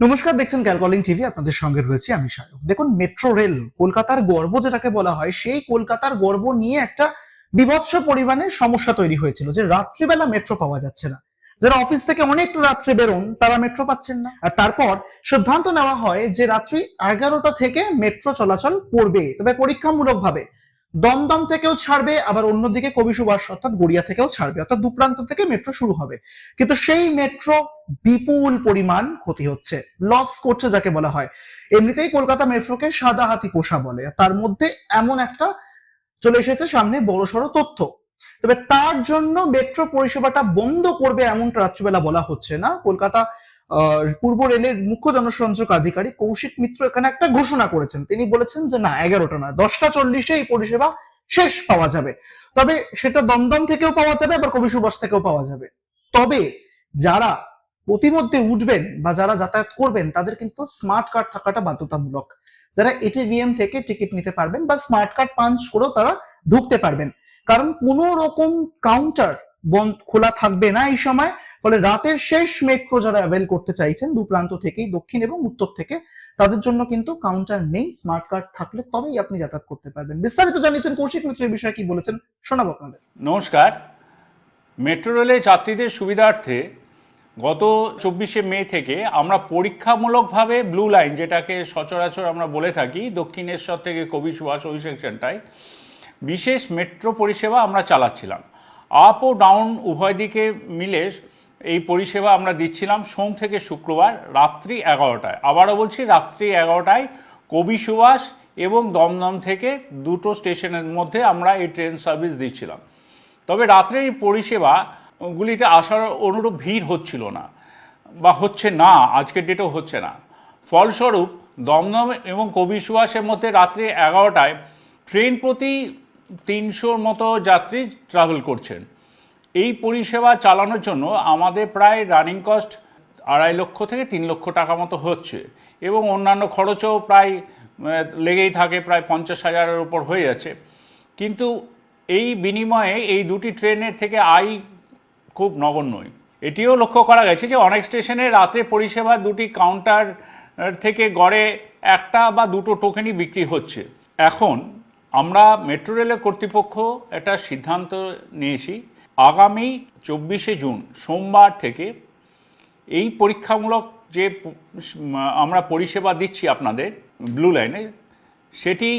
নমস্কার, দেখছেন ক্যালকলিং টিভি আপনাদের সঙ্গে রয়েছে আমি সায়ক। দেখুন মেট্রো রেল কলকাতার গর্ব যেটাকে বলা হয়, সেই কলকাতার গর্ব নিয়ে একটা বিভৎস পরিমাণে সমস্যা তৈরি হয়েছিল যে রাত্রিবেলা মেট্রো পাওয়া যাচ্ছে না। যারা অফিস থেকে অনেক রাত্রে বেরোন, তারা মেট্রো পাচ্ছেন না। আর তারপর সিদ্ধান্ত নেওয়া হয় যে রাত্রি এগারোটা থেকে মেট্রো চলাচল করবে, তবে পরীক্ষামূলক ভাবে দমদম থেকেও ছাড়বে, আবার অন্যদিকে কবি সুভাষ অর্থাৎ গড়িয়া থেকেও ছাড়বে, অর্থাৎ দু প্রান্ত থেকে মেট্রো শুরু হবে। কিন্তু সেই মেট্রো বিপুল পরিমাণ ক্ষতি হচ্ছে লস করছে যাকে বলা হয়। এমনিতেই কলকাতা মেট্রোকে সাদা হাতি পোষা বলে তার মধ্যে এমন একটা চলে এসেছে সামনে বড়সড় তথ্য। তবে তার জন্য মেট্রো পরিষেবাটা বন্ধ করবে এমনটা রাত্রিবেলা বলা হচ্ছে না। কলকাতা পূর্ব রেলের মুখ্য জনসংযোগ আধিকারিক কৌশিক মিত্র এখানে একটা ঘোষণা করেছেন। তিনি বলেছেন যে, না, এগারোটা না দশটা চল্লিশে এই পরিষেবা শেষ পাওয়া যাবে। তবে সেটা দমদম থেকেও পাওয়া যাবে, আবার কবি সুভাষ থেকেও পাওয়া যাবে। তবে যারা প্রতিমধ্যে উঠবেন বা যারা যাতায়াত করবেন, তাদের কিন্তু স্মার্ট কার্ড থাকাটা বাধ্যতামূলক। যারা এটিভিএম থেকে টিকিট নিতে পারবেন বা স্মার্ট কার্ড পাঞ্চ করেও তারা ঢুকতে পারবেন। কারণ কোন রকম কাউন্টার বন্ধ খোলা থাকবে না এই সময়। ফলে রাতের শেষ মেট্রো যারা অ্যাভেল করতে চাইছেন, দু প্রান্ত থেকেই দক্ষিণ এবং উত্তর থেকে, তাদের জন্য কিন্তু কাউন্টার নেই স্মার্ট কার্ড থাকলে তবেই আপনি যাতায়াত করতে পারবেন। বিস্তারিত জানিয়েছেন কৌশিক মিত্র এই বিষয়ে কি বলেছেন শোনাবো আপনাদের। নমস্কার। মেট্রো রেলে যাত্রীদের সুবিধার্থে গত চব্বিশে মে থেকে আমরা পরীক্ষামূলকভাবে ব্লু লাইন যেটাকে সচরাচর আমরা বলে থাকি, দক্ষিণেশ্বর থেকে কবি সুভাষ ওই সেকশনটায় বিশেষ মেট্রো পরিষেবা আমরা চালাচ্ছিলাম। আপ ও ডাউন উভয় দিকে মিলে এই পরিষেবা আমরা দিচ্ছিলাম সোম থেকে শুক্রবার, রাত্রি এগারোটায়। আবারও বলছি, রাত্রি এগারোটায় কবি সুভাষ এবং দমদম থেকে দুটো স্টেশনের মধ্যে আমরা এই ট্রেন সার্ভিস দিচ্ছিলাম। তবে রাত্রে এই পরিষেবাগুলিতে আসার অনুরূপ ভিড় হচ্ছিল না, বা হচ্ছে না আজকের ডেটেও হচ্ছে না। ফলস্বরূপ, দমদম এবং কবি সুভাষের মধ্যে রাত্রি এগারোটায় ট্রেন প্রতি তিনশোর মতো যাত্রী ট্রাভেল করছেন। এই পরিষেবা চালানোর জন্য আমাদের প্রায় রানিং কস্ট আড়াই লক্ষ থেকে তিন লক্ষ টাকা মতো হচ্ছে এবং অন্যান্য খরচও প্রায় লেগেই থাকে, প্রায় পঞ্চাশ হাজারের উপর হয়ে যাচ্ছে। কিন্তু এই বিনিময়ে এই দুটি ট্রেনের থেকে আয় খুব নগণ্যই। এটিও লক্ষ্য করা গেছে যে অনেক স্টেশনে রাত্রে পরিষেবা দুটি কাউন্টার থেকে গড়ে একটা বা দুটো টোকেনই বিক্রি হচ্ছে। এখন আমরা মেট্রো রেলের কর্তৃপক্ষ একটা সিদ্ধান্ত নিয়েছি আগামী চব্বিশে জুন, সোমবার থেকে এই পরীক্ষামূলক যে আমরা পরিষেবা দিচ্ছি আপনাদের ব্লু লাইনে সেটি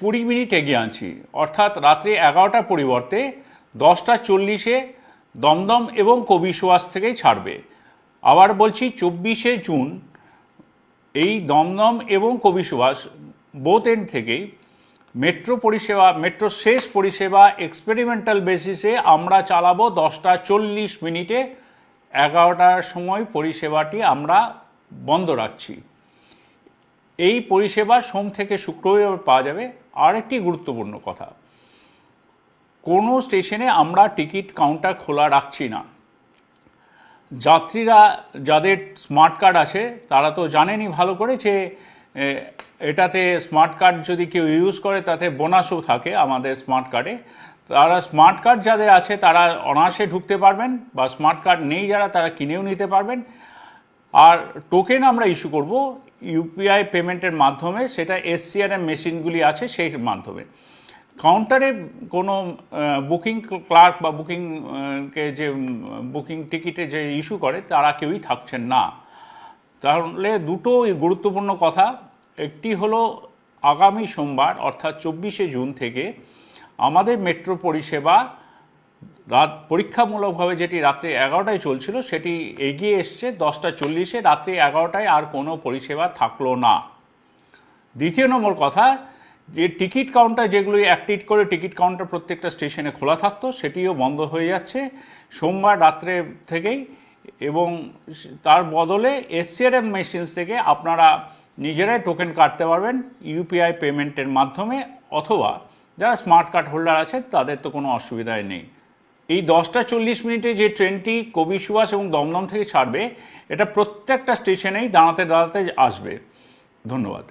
কুড়ি মিনিট এগিয়ে আনছি। অর্থাৎ রাত্রি এগারোটার পরিবর্তে দশটা চল্লিশে দমদম এবং কবি সুভাষ থেকেই ছাড়বে। আবার বলছি চব্বিশে জুন এই দমদম এবং কবি সুভাষ বোথ এন্ড থেকেই মেট্রো পরিষেবা, মেট্রো শেষ পরিষেবা এক্সপেরিমেন্টাল বেসিসে আমরা চালাবো দশটা চল্লিশ মিনিটে এগারোটার সময় পরিষেবাটি আমরা বন্ধ রাখছি। এই পরিষেবা সোম থেকে শুক্রবার পাওয়া যাবে। আরেকটি গুরুত্বপূর্ণ কথা, কোনো স্টেশনে আমরা টিকিট কাউন্টার খোলা রাখছি না। যাত্রীরা, যাদের স্মার্ট কার্ড আছে, তারা তো জানেনই ভালো করে যে এটাতে স্মার্ট কার্ড যদি কেউ ইউজ করে, তাতে বোনাসও থাকে আমাদের স্মার্ট কার্ডে তারা স্মার্ট কার্ড যাদের আছে, তারা অনায়াসে ঢুকতে পারবেন বা স্মার্ট কার্ড নেই যারা, তারা কিনেও নিতে পারবেন। আর টোকেন আমরা ইস্যু করব ইউপিআই পেমেন্টের মাধ্যমে, সেটা এসসিআরএম মেশিনগুলি আছে সেই মাধ্যমে। কাউন্টারে কোনো বুকিং ক্লার্ক বা বুকিং কে যে বুকিং টিকিটে যে ইস্যু করে, তারা কেউই থাকছেন না। তাহলে দুটো গুরুত্বপূর্ণ কথা। একটি হলো আগামী সোমবার, অর্থাৎ চব্বিশে জুন থেকে আমাদের মেট্রো পরিষেবা রাত, পরীক্ষামূলকভাবে যেটি রাত্রি এগারোটায় চলছিল, সেটি এগিয়ে এসছে দশটা চল্লিশে, রাত্রি এগারোটায় আর কোনো পরিষেবা থাকল না। দ্বিতীয় নম্বর কথা, যে টিকিট কাউন্টার যেগুলি অ্যাক্টিভ করে টিকিট কাউন্টার প্রত্যেকটা স্টেশনে খোলা থাকতো, সেটিও বন্ধ হয়ে যাচ্ছে। সোমবার রাত্রে থেকেই এবং তার বদলে এসসিআরএম মেশিনস থেকে আপনারা নিজেরাই টোকেন কাটতে পারবেন ইউপিআই পেমেন্টের মাধ্যমে অথবা যারা স্মার্ট কার্ড হোল্ডার আছে, তাদের তো কোনো অসুবিধাই নেই। এই দশটা চল্লিশ মিনিটে যে ট্রেনটি কবি সুভাষ এবং দমদম থেকে ছাড়বে, এটা প্রত্যেকটা স্টেশনেই দাঁড়াতে দাঁড়াতে আসবে। ধন্যবাদ।